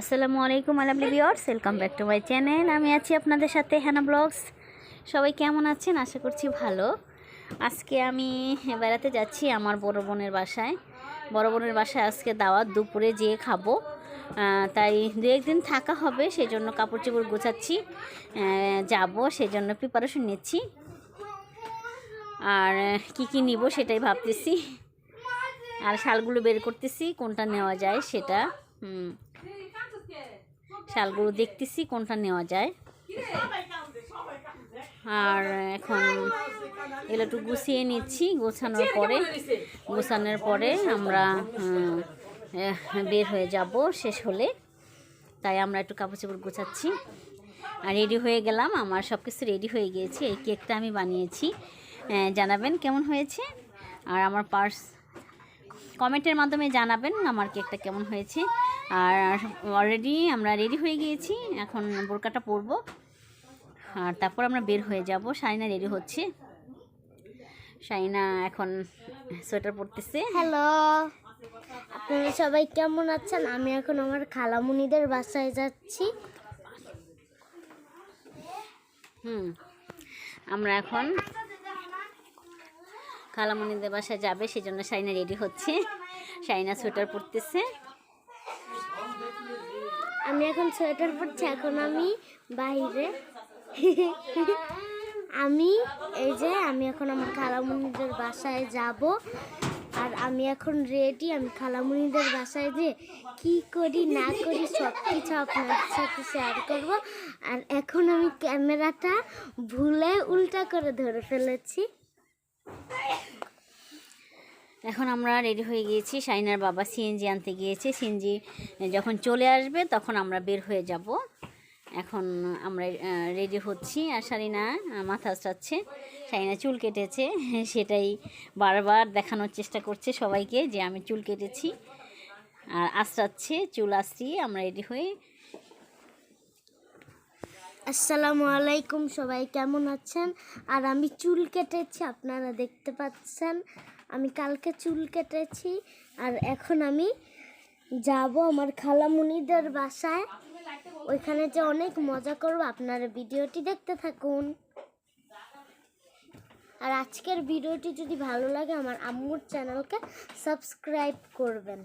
আসসালামু আলাইকুম আলামলি বিয়ার্স welcome back to my channel আমি আছি আপনাদের সাথে হ্যানা ব্লগস সবাই কেমন আছেন? আশা করছি ভালো। আজকে আমি বেড়াতে যাচ্ছি আমার বড় বোনের বাসায়। বড় বোনের বাসায় আজকে দাওয়াত দুপুরে যেয়ে খাব। তাই দু একদিন থাকা হবে সেই জন্য কাপড় চোপড় গোছাচ্ছি যাব সেই জন্য প্রিপারেশন নিচ্ছি। আর কি কি নিব সেটাই ভাবতেছি। আর শালগুলো বের করতেছি কোনটা নেওয়া যায় সেটা। হুম। শালগুলো দেখতেছি, কোনটা নেওয়া যায়। আর এখন এগুলো একটু গুছিয়ে নিচ্ছি, গোছানোর পরে গোছানোর পরে আমরা বের হয়ে যাব, শেষ হলে। তাই আমরা একটু কাপড় চোপড় গোছাচ্ছি। আর রেডি হয়ে গেলাম, আমার সব কিছু রেডি হয়ে গিয়েছে, এই কেকটা আমি বানিয়েছি। জানাবেন কেমন হয়েছে? আর আমার পার্স, কমেন্টের মাধ্যমে জানাবেন আমার কেকটা কেমন হয়েছে। আর অলরেডি আমরা রেডি হয়ে গিয়েছি। এখন বোরকাটা পরবো। আর তারপর আমরা বের হয়ে যাব। শাইনা রেডি হচ্ছে। শাইনা এখন সোয়েটার পরতেছে। হ্যালো আপনারা সবাই কেমন আছেন? আমি এখন আমার খালামুনিদের বাসায় যাচ্ছি। হুম। আমরা এখন খালামুনিদের বাসায় যাবে সেজন্য শাইনা রেডি হচ্ছে। শাইনা সোয়েটার পরতেছে। আমি এখন সোয়েটার পরছি, এখন আমি বাইরে। আমি, এই যে আমি এখন আমার খালামুনিদের বাসায় যাব, আর আমি এখন রেডি আমি খালামুনিদের বাসায় যে কি করি, না করি সব কিছু আপনাদের সাথে শেয়ার করব। আর এখন আমি ক্যামেরাটা ভুলে উল্টা করে ধরে ফেলেছি। এখন আমরা রেডি হয়ে গিয়েছি, শাইনার বাবা সিএনজি আনতে গিয়েছে। সিএনজি যখন চলে আসবে তখন আমরা বের হয়ে যাব। এখন আমরা রেডি হচ্ছি। আর শারিনা মাথা আঁচড়াচ্ছে শাইনা চুল কেটেছে, সেটাই বারবার দেখানোর চেষ্টা করছে সবাইকে যে আমি চুল কেটেছি। আর আঁচড়াচ্ছে চুল আঁচড়িয়ে আমরা রেডি হয়ে আসসালামু আলাইকুম সবাই, কেমন আছেন? আর আমি চুল কেটেছি, আপনারা দেখতে পাচ্ছেন। আমি কালকে চুল কেটেছি আর এখন আমি যাব আমার খালামুনিদের বাসায়। ওইখানে যে অনেক মজা করব, আপনারা ভিডিওটি দেখতে থাকুন। আর আজকের ভিডিওটি যদি ভালো লাগে, আমার আম্মুর চ্যানেলকে সাবস্ক্রাইব করবেন।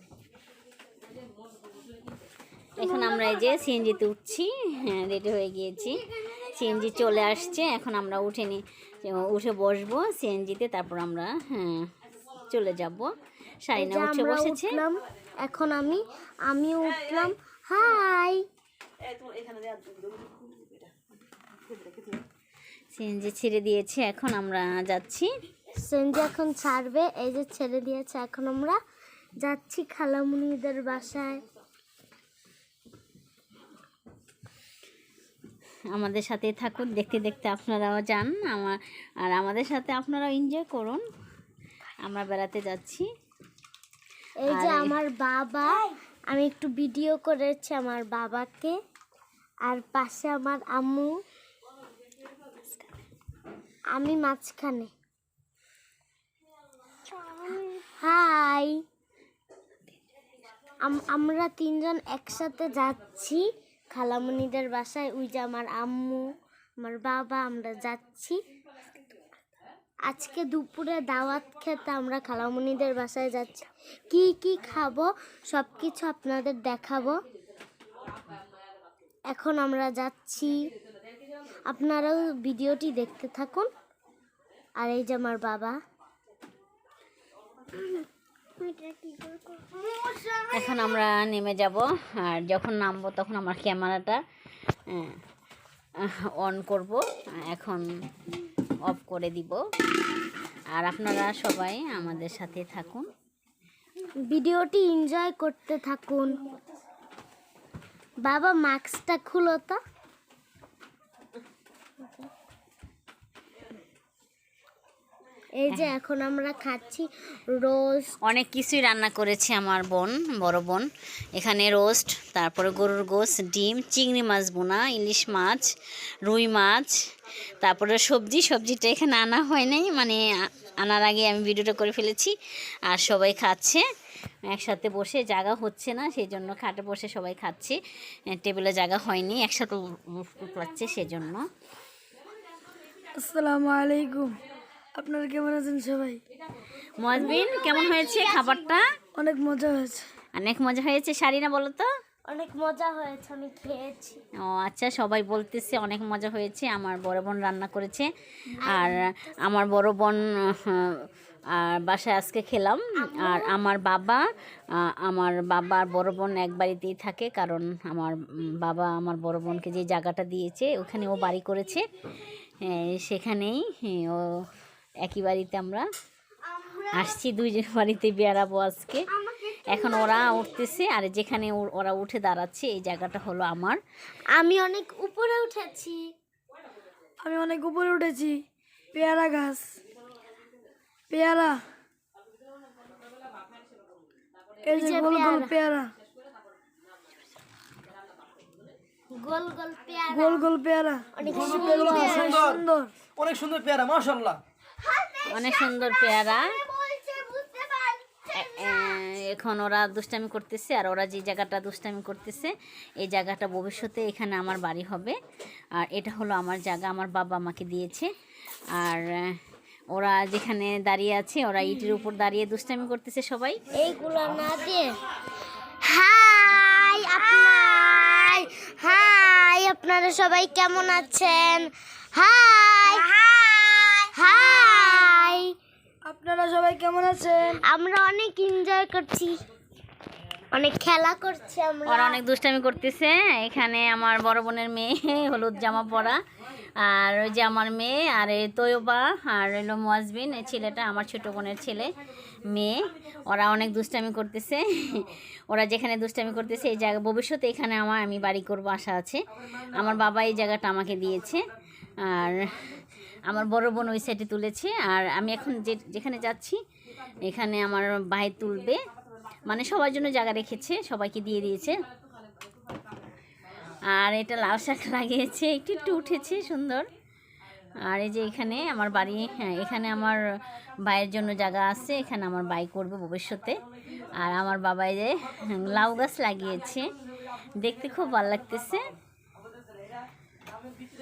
এখন আমরা এই যে সিএনজিতে উঠছি হ্যাঁ রেডি হয়ে গিয়েছি। সিএনজি চলে আসছে, এখন আমরা উঠে নি উঠে বসবো সিএনজিতে, তারপর আমরা হ্যাঁ চলে যাব। যে উঠে বসেছে। এখন আমি আমিও উঠলাম। হাই! সিএনজি ছেড়ে দিয়েছে এখন আমরা যাচ্ছি। সেন্জি এখন ছাড়বে এই যে ছেড়ে দিয়েছে এখন আমরা যাচ্ছি খালামুনিদের বাসায়। আমাদের সাথে থাকুন দেখতে দেখতে আপনারাও যান আমার আর আমাদের সাথে আপনারাও এনজয় করুন। আমরা বেড়াতে যাচ্ছি। এই যে আমার বাবা আমি একটু ভিডিও করেছি আমার বাবাকে। আর পাশে আমার আম্মু। আমি মাঝখানে। হাই। আমরা তিনজন একসাথে যাচ্ছি। খালামণিদের বাসায়। ওই যে আমার আম্মু আমার বাবা আমরা যাচ্ছি। আজকে দুপুরে দাওয়াত খেতে আমরা খালামণিদের বাসায় যাচ্ছি। কি কি খাব? সব কিছু আপনাদের দেখাবো। এখন আমরা যাচ্ছি। আপনারাও ভিডিওটি দেখতে থাকুন। আর এই যে আমার বাবা। এখন আমরা নেমে যাব, আর যখন নামবো তখন আমার ক্যামেরাটা অন করব। এখন অফ করে দিব। আর আপনারা সবাই আমাদের সাথে থাকুন। ভিডিওটি এনজয় করতে থাকুন। বাবা মাস্কটা খুলো তো। এই যে এখন আমরা খাচ্ছি রোজ অনেক কিছুই রান্না করেছে আমার বোন বড় বোন। এখানে রোস্ট তারপরে গরুর গোস ডিম চিংড়ি মাছ বোনা ইলিশ মাছ রুই মাছ তারপরে সবজি। সবজিটা এখানে আনা হয় নাই মানে আনার আগে আমি ভিডিওটা করে ফেলেছি। আর সবাই খাচ্ছে একসাথে বসে জায়গা হচ্ছে না সেই জন্য খাটে বসে সবাই খাচ্ছে। টেবিলে জায়গা হয়নি একসাথে উঠলাচ্ছে সেজন্য। আসসালামু আলাইকুম। আপনারা কেমন আছেন সবাই? মজবিন কেমন হয়েছে খাবারটা? অনেক মজা হয়েছে। অনেক মজা হয়েছে শাড়িনা বলো তো। অনেক মজা হয়েছে আমি খেয়েছি। ও আচ্ছা সবাই বলতেছে অনেক মজা হয়েছে আমার বড় বোন রান্না করেছে। আর আমার বড় বোন আর বাসায় আজকে খেলাম। আর আমার বাবা আমার বাবা আর বড় বোন এক বাড়িতেই থাকে কারণ আমার বাবা আমার বড় বোনকে যে জায়গাটা দিয়েছে ওখানে ও বাড়ি করেছে। হ্যাঁ, সেখানেই ও একই বাড়িতে আমরা আসছি দুই বাড়িতে বেড়াবো আজকে। এখন ওরা উঠতেছে আর যেখানে ওরা উঠে দাঁড়াচ্ছে এই জায়গাটা হলো আমার। আমি অনেক উপরে উঠেছি। আমি অনেক উপরে উঠেছি। পেয়ারা গাছ। পেয়ারা। এই যে যে গোল গোল পেয়ারা। গোল গোল পেয়ারা। গোল গোল পেয়ারা। অনেক সুন্দর। অনেক সুন্দর। পেয়ারা মাশাল্লাহ অনেক সুন্দর পেয়ারা। এখন ওরা দুষ্টামি করতেছে আর ওরা যে জায়গাটা দুষ্টামি করতেছে, এই জায়গাটা ভবিষ্যতে এখানে আমার বাড়ি হবে। আর এটা হলো আমার জায়গা, আমার বাবা আমাকে দিয়েছে। আর ওরা যেখানে দাঁড়িয়ে আছে, ওরা ইটের উপর দাঁড়িয়ে দুষ্টামি করতেছে সবাই। এইগুলো না দিয়ে। হাই, আপনার হাই, আপনারা সবাই কেমন আছেন? হাই আপনারা সবাই কেমন আছেন? আমরা অনেক এনজয় করছি। অনেক খেলা করছি আমরা। ওরা অনেক দুষ্টামি করতেছে। এখানে আমার বড় বোনের মেয়ে হলুদ জামা পরা। আর ওই যে আমার মেয়ে আর এই তৈবা আর এলো মোয়াজবিন এই ছেলেটা আমার ছোট বোনের ছেলে মেয়ে। ওরা অনেক দুষ্টামি করতেছে। ওরা যেখানে দুষ্টামি করতেছে এই জায়গা ভবিষ্যতে এখানে আমার আমি বাড়ি করব আশা আছে। আমার বাবা এই জায়গাটা আমাকে দিয়েছে। আর আমার বড় বোন ওই সাইডে তুলেছে, আর আমি এখন যে, যেখানে যাচ্ছি, এখানে আমার ভাই তুলবে। মানে সবার জন্য জায়গা রেখেছে, সবাইকে দিয়ে দিয়েছে। আর এটা লাল শাক লাগিয়েছে, একটু একটু উঠেছে, সুন্দর। আর এই যে এখানে আমার বাড়ি হ্যাঁ এখানে আমার ভাইয়ের জন্য জায়গা আছে, এখানে আমার বাই করবে ভবিষ্যতে। আর আমার বাবাই যে লাউ গাছ লাগিয়েছে। দেখতে খুব ভালো লাগতেছে।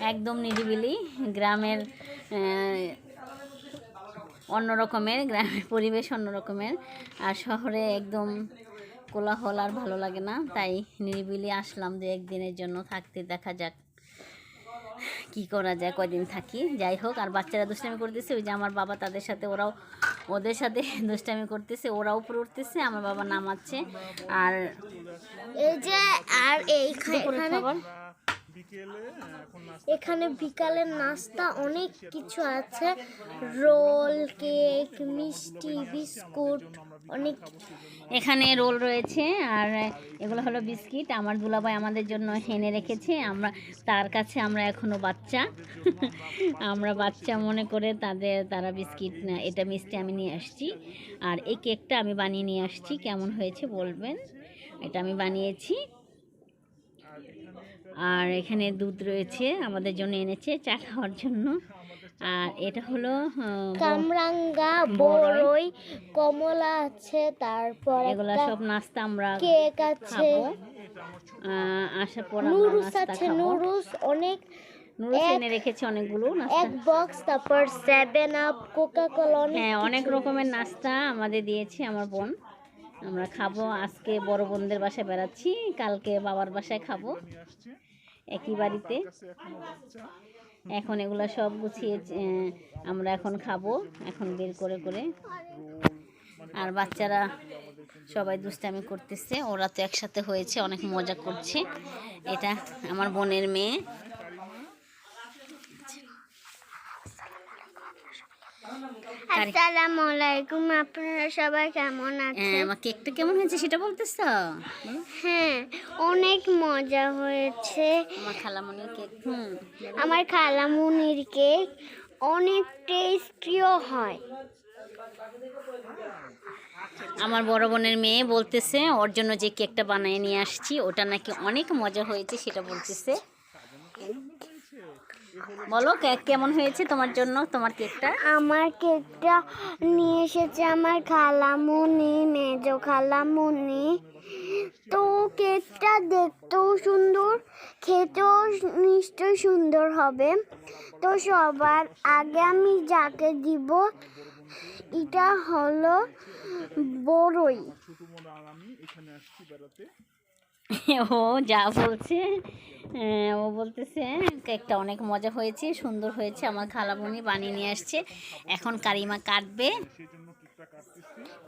একদম নিরিবিলি গ্রামের অন্য রকমের গ্রামের পরিবেশ অন্য রকমের। আর শহরে একদম কোলাহল আর ভালো লাগে না তাই নিরিবিলি আসলাম দু একদিনের জন্য থাকতে দেখা যাক কি করা যায় কয়দিন থাকি। যাই হোক আর বাচ্চারা দুষ্টামি করতেছে ওই যে আমার বাবা তাদের সাথে ওরাও ওদের সাথে দুষ্টামি করতেছে ওরা উপরে উঠতেছে আমার বাবা নামাচ্ছে। আর এই যে আর এইখানে এখানে বিকালের নাস্তা অনেক কিছু আছে। রোল কেক মিষ্টি বিস্কুট অনেক এখানে রোল রয়েছে আর এগুলো হলো বিস্কিট। আমার দুলাভাই আমাদের জন্য হেনে রেখেছে। আমরা তার কাছে আমরা এখনও বাচ্চা। আমরা বাচ্চা মনে করে তাদের তারা বিস্কিট না এটা মিষ্টি আমি নিয়ে আসছি। আর এই কেকটা আমি বানিয়ে নিয়ে আসছি। কেমন হয়েছে বলবেন? এটা আমি বানিয়েছি। আর এখানে দুধ রয়েছে আমাদের জন্য এনেছে চা খাওয়ার জন্য। আর এটা হলো কামরাঙ্গা বড়ই। কমলা আছে তারপর এগুলা সব নাস্তা আমরা কেক আছে। আসার পর নুরুস আছে নুরুস অনেক নুডলস এনে রেখেছি অনেকগুলো এক বক্স তারপর সেভেন আপ কোকা কোলা হ্যাঁ অনেক রকমের নাস্তা আমাদের দিয়েছে আমার বোন। আমরা খাব আজকে বড় বোনদের বাসায় বেড়াচ্ছি কালকে বাবার বাসায় খাব। একই বাড়িতে। এখন এগুলো সব গুছিয়ে আমরা এখন খাব এখন বের করে করে। আর বাচ্চারা সবাই দুষ্টামি করতেছে ওরা তো একসাথে হয়েছে অনেক মজা করছে। এটা আমার বোনের মেয়ে। আসসালামু আলাইকুম আপনারা সবাই কেমন হ্যাঁ, আছেন? আমার কেকটা কেমন হয়েছে সেটা বলতেছ? হ্যাঁ অনেক মজা হয়েছে। আমার খালামনির কেক। হুম আমার খালামুনির কেক অনেক টেস্টিও হয়। আমার বড় বোনের মেয়ে বলতেছে ওর জন্য যে কেকটা বানিয়ে নিয়ে আসছি ওটা নাকি অনেক মজা হয়েছে সেটা বলতেছে। বলো কেক কেমন হয়েছে তোমার জন্য তোমার কেকটা? আমার কেকটা নিয়ে এসেছে আমার খালামুনি মেজ খালামুনি। তো কেকটা দেখতেও সুন্দর খেতেও নিশ্চয় সুন্দর হবে। তো সবার আগে আমি যাকে দিব এটা হলো বড়ই ও যা বলছে ও বলতেছে কেকটা অনেক মজা হয়েছে সুন্দর হয়েছে আমার খালাবনি বানিয়ে নিয়ে আসছে। এখন কারিমা কাটবে।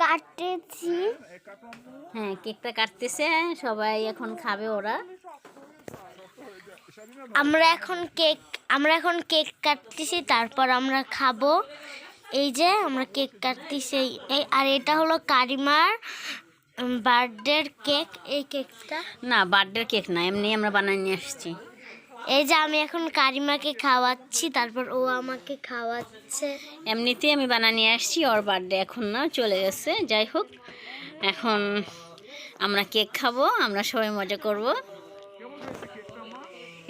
কাটেছি হ্যাঁ কেকটা কাটতেছে সবাই এখন খাবে ওরা। আমরা এখন কেক আমরা এখন কেক কাটতেছি তারপর আমরা খাব। এই যে আমরা কেক কাটতেছি। এই আর এটা হলো কারিমার বার্থডের কেক। এই কেকটা? না বার্থডে কেক না এমনি আমরা বানিয়ে নিয়ে আসছি। এই যে আমি এখন কারিমাকে খাওয়াচ্ছি তারপর ও আমাকে খাওয়াচ্ছে। এমনিতেই আমি বানিয়ে নিয়ে আসছি ওর বার্থডে এখন না চলে গেছে। যাই হোক এখন আমরা কেক খাব আমরা সবাই মজা করব।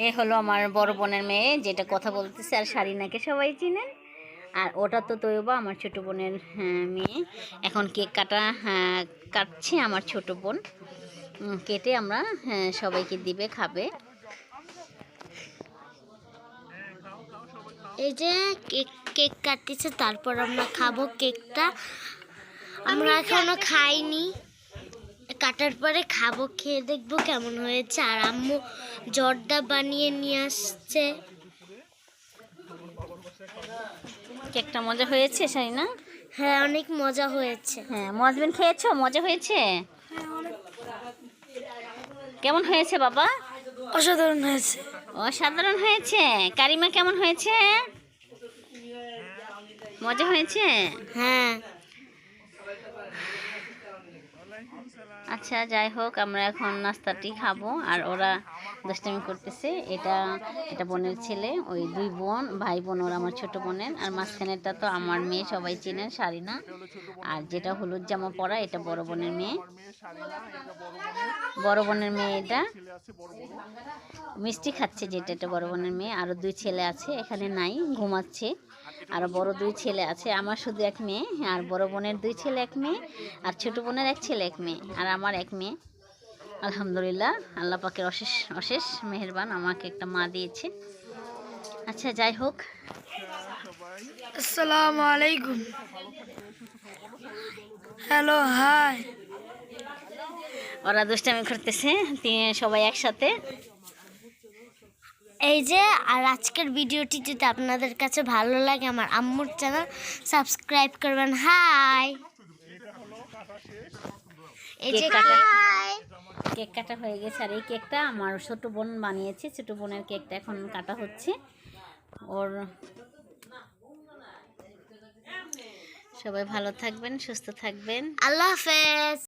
এ হলো আমার বড় বোনের মেয়ে যেটা কথা বলতেছে আর শারিনাকে সবাই চিনেন। আর ওটা তো তৈবা আমার ছোট বোনের হ্যাঁ, মেয়ে। এখন কেক কাটা হ্যাঁ, কাটছে আমার ছোট বোন। কেটে আমরা হ্যাঁ, সবাইকে দিবে খাবে। এই যে কেক কেক কাটতেছে তারপর আমরা খাব কেকটা। আমরা এখনও খাইনি। কাটার পরে খাব খেয়ে দেখব কেমন হয়েছে। আর আম্মু জর্দা বানিয়ে নিয়ে আসছে। কেকটা মজা হয়েছে সাই না? হ্যাঁ অনেক মজা হয়েছে। হ্যাঁ মজবিন খেয়েছো? মজা হয়েছে? কেমন হয়েছে বাবা? অসাধারণ হয়েছে। অসাধারণ হয়েছে। কারিমা কেমন হয়েছে? মজা হয়েছে? হ্যাঁ। আচ্ছা যাই হোক, আমরা এখন নাস্তাটি খাব। আর ওরা দুষ্টামি করতেছে। এটা এটা বোনের ছেলে, ওই দুই বোন, ভাই বোন ওরা আমার ছোট বোনের। আর মাঝখানেরটা তো আমার মেয়ে, সবাই চেনেন শারিনা। আর যেটা হলুদ জামা পরা, এটা বড় বোনের মেয়ে। বড় বোনের মেয়ে এটা। মিষ্টি খাচ্ছে যেটা, এটা বড় বোনের মেয়ে। আরও দুই ছেলে আছে, এখানে নাই, ঘুমাচ্ছে। আর বড় দুই ছেলে আছে। আমার শুধু এক মেয়ে আর বড় বোনের দুই ছেলে এক মেয়ে আর ছোট বোনের এক ছেলে এক মেয়ে আর আমার এক মেয়ে। আলহামদুলিল্লাহ আল্লাহ পাকের অশেষ অশেষ মেহেরবান আমাকে একটা মা দিয়েছে। আচ্ছা যাই হোক। আসসালামু আলাইকুম। Hello hi. ওরা দুষ্টামি করতেছে তিন- সবাই একসাথে। এই যে আর আজকের ভিডিওটি যদি আপনাদের কাছে ভালো লাগে আমার আম্মুর চ্যানেল সাবস্ক্রাইব করবেন। হাই! এই যে কেক কাটা। হাই! কেক কাটা হয়ে গেছে আর এই কেকটা আমার ছোট বোন বানিয়েছে। ছোট বোনের কেকটা এখন কাটা হচ্ছে। ওর সবাই ভালো থাকবেন সুস্থ থাকবেন। আল্লাহ হাফেজ!